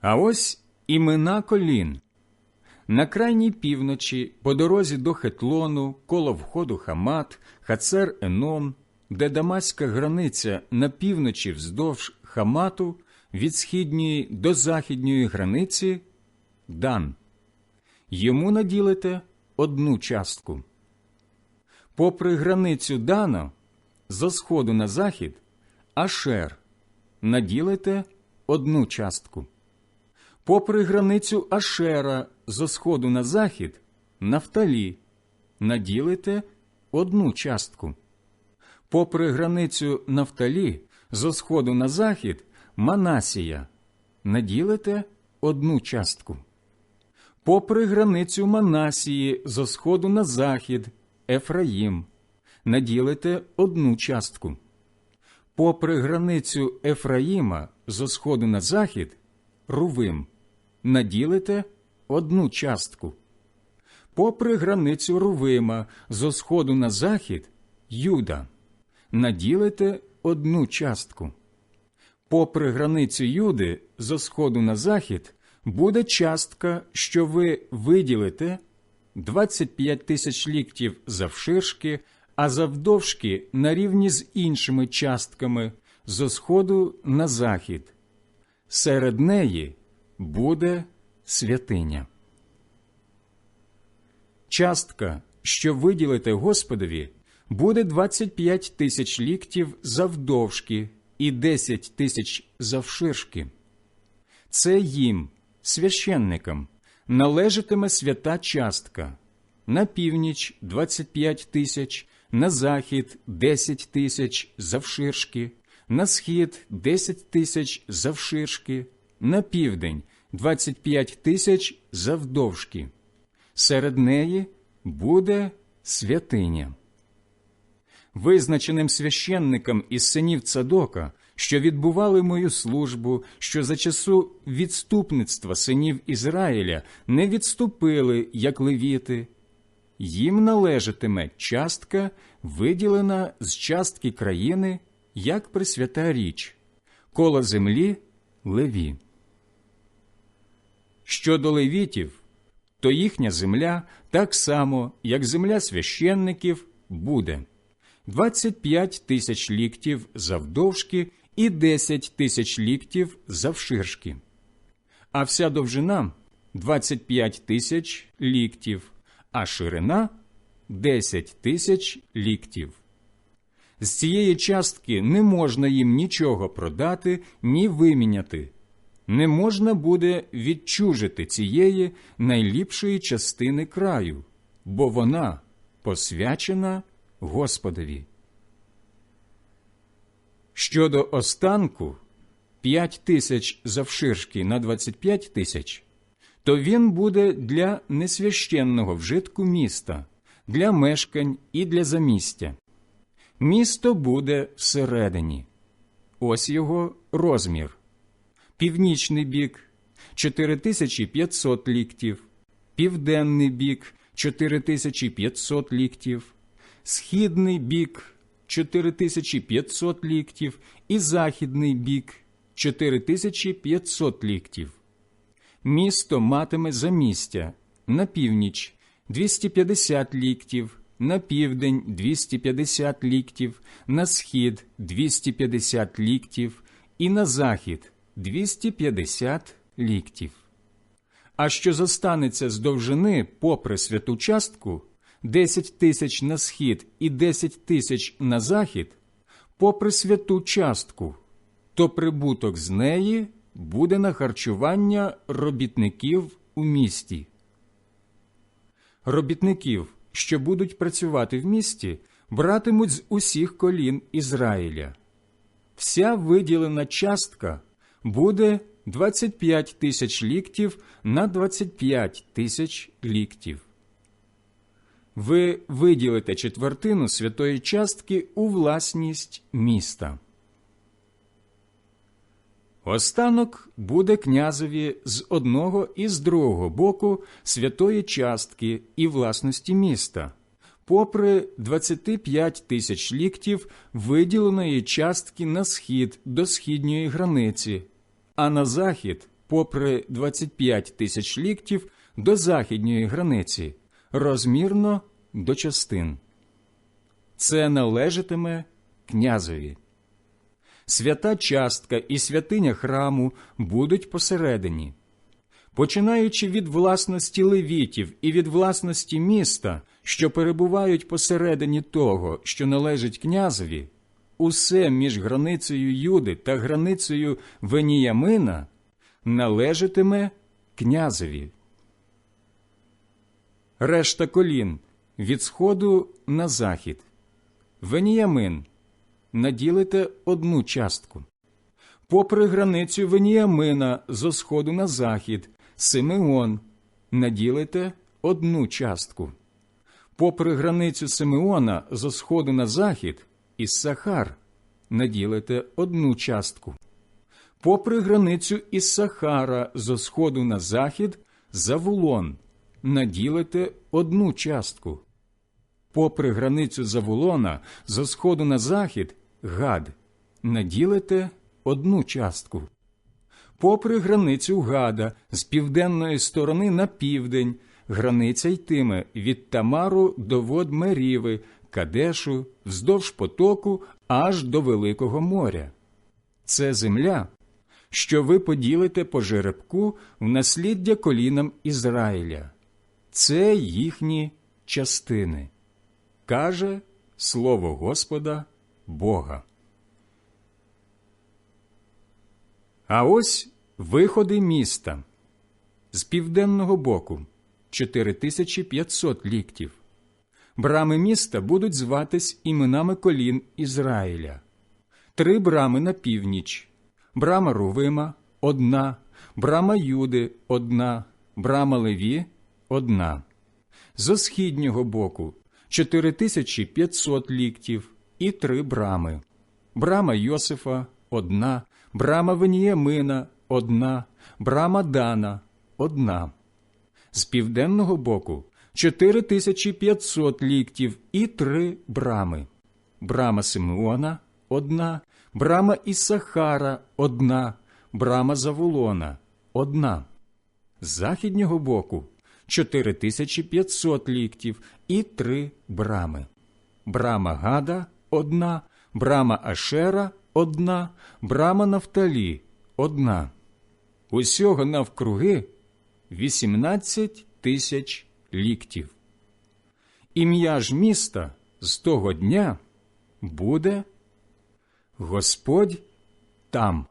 А ось імена колін. На крайній півночі, по дорозі до Хетлону, коло входу Хамат, Хацер Еном, де Дамаська границя на півночі вздовж Хамату, від східньої до західньої границі Дан. Йому наділите одну частку. Попри границю Дана, зо сходу на захід, Ашер, наділите одну частку. Попри границю Ашера зо сходу на захід, Нафталі, наділите одну частку. Попри границю Нафталі зо сходу на захід, Манасія, наділите одну частку. Попри границю Манасії зо сходу на захід, Ефраїм, наділите одну частку. Попри границю Ефраїма зо сходу на захід, Рувим, наділите одну частку. Попри границю Рувима зо сходу на захід, Юда, наділите одну частку. Попри границю Юди зо сходу на захід буде частка, що ви виділите 25 тисяч ліктів завширшки, а завдовжки на рівні з іншими частками зо сходу на захід. Серед неї буде святиня. Частка, що виділите Господові, буде 25 тисяч ліктів завдовжки і 10 тисяч завширшки. Це їм, священникам, належатиме свята частка на північ 25 тисяч, на захід 10 тисяч завширшки, на схід 10 тисяч завширшки, на південь 25 тисяч завдовжки. Серед неї буде святиня. Визначеним священникам із синів Цадока, що відбували мою службу, що за часу відступництва синів Ізраїля не відступили, як левіти, їм належатиме частка, виділена з частки країни, як присвята річ, коло землі леві. Щодо левітів, то їхня земля, так само, як земля священників, буде 25 тисяч ліктів завдовжки і 10 тисяч ліктів завширшки. А вся довжина 25 тисяч ліктів, а ширина 10 тисяч ліктів. З цієї частки не можна їм нічого продати, ні виміняти. Не можна буде відчужити цієї найліпшої частини краю, бо вона посвячена Господові. Щодо останку 5 тисяч завширшки на 25 тисяч, то він буде для несвященного вжитку міста, для мешкань і для замістя. Місто буде всередині. Ось його розмір. Північний бік 4500 ліктів, південний бік 4500 ліктів, східний бік 4500 ліктів. І західний бік 4500 ліктів. Місто матиме замістя на північ 250 ліктів, на південь 250 ліктів, на схід 250 ліктів і на захід 250 ліктів. А що зостанеться з довжини попри святу частку 10 тисяч на схід і 10 тисяч на захід, попри святу частку, то прибуток з неї буде на харчування робітників у місті. Робітників, що будуть працювати в місті, братимуть з усіх колін Ізраїля. Вся виділена частка буде 25 тисяч ліктів на 25 тисяч ліктів. Ви виділите четвертину святої частки у власність міста. Останок буде князеві з одного і з другого боку святої частки і власності міста, попри 25 тисяч ліктів виділеної частки на схід до східньої границі, а на захід попри 25 тисяч ліктів до західньої границі, розмірно до частин. Це належатиме князеві. Свята частка і святиня храму будуть посередині. Починаючи від власності левітів і від власності міста, що перебувають посередині того, що належить князеві, усе між границею Юди та границею Веніямина належатиме князеві. Решта колін від сходу на захід. Веніямин наділите одну частку. Попри границю Веніямина зо сходу на захід, Симеон наділите одну частку. Попри границю Симеона зо сходу на захід, Іссахар наділите одну частку. Попри границю Іссахара зо сходу на захід, Завулон наділите одну частку. Попри границю Завулона зо сходу на захід, Гад наділите одну частку. Попри границю Гада з південної сторони на південь, границя йтиме від Тамару до вод Меріви, Кадешу, вздовж потоку аж до Великого моря. Це земля, що ви поділите по жеребку в насліддя колінам Ізраїля. Це їхні частини, каже слово Господа Бога. А ось виходи міста з південного боку 4500 ліктів. Брами міста будуть зватись іменами колін Ізраїля. Три брами на північ, брама Рувима одна, брама Юди одна, брама Леві одна. Зо східнього боку 4500 ліктів і три брами. Брама Йосифа одна, брама Веніямина одна, брама Дана одна. З південного боку 4500 ліктів і три брами. Брама Симеона одна, брама Ісахара одна, брама Завулона одна. З західнього боку 4500 ліктів і три брами. Брама Гада одна, брама Ашера одна, брама Нафталі одна. Усього навкруги 18 тисяч ліктів. Ім'я ж міста з того дня буде Господь там.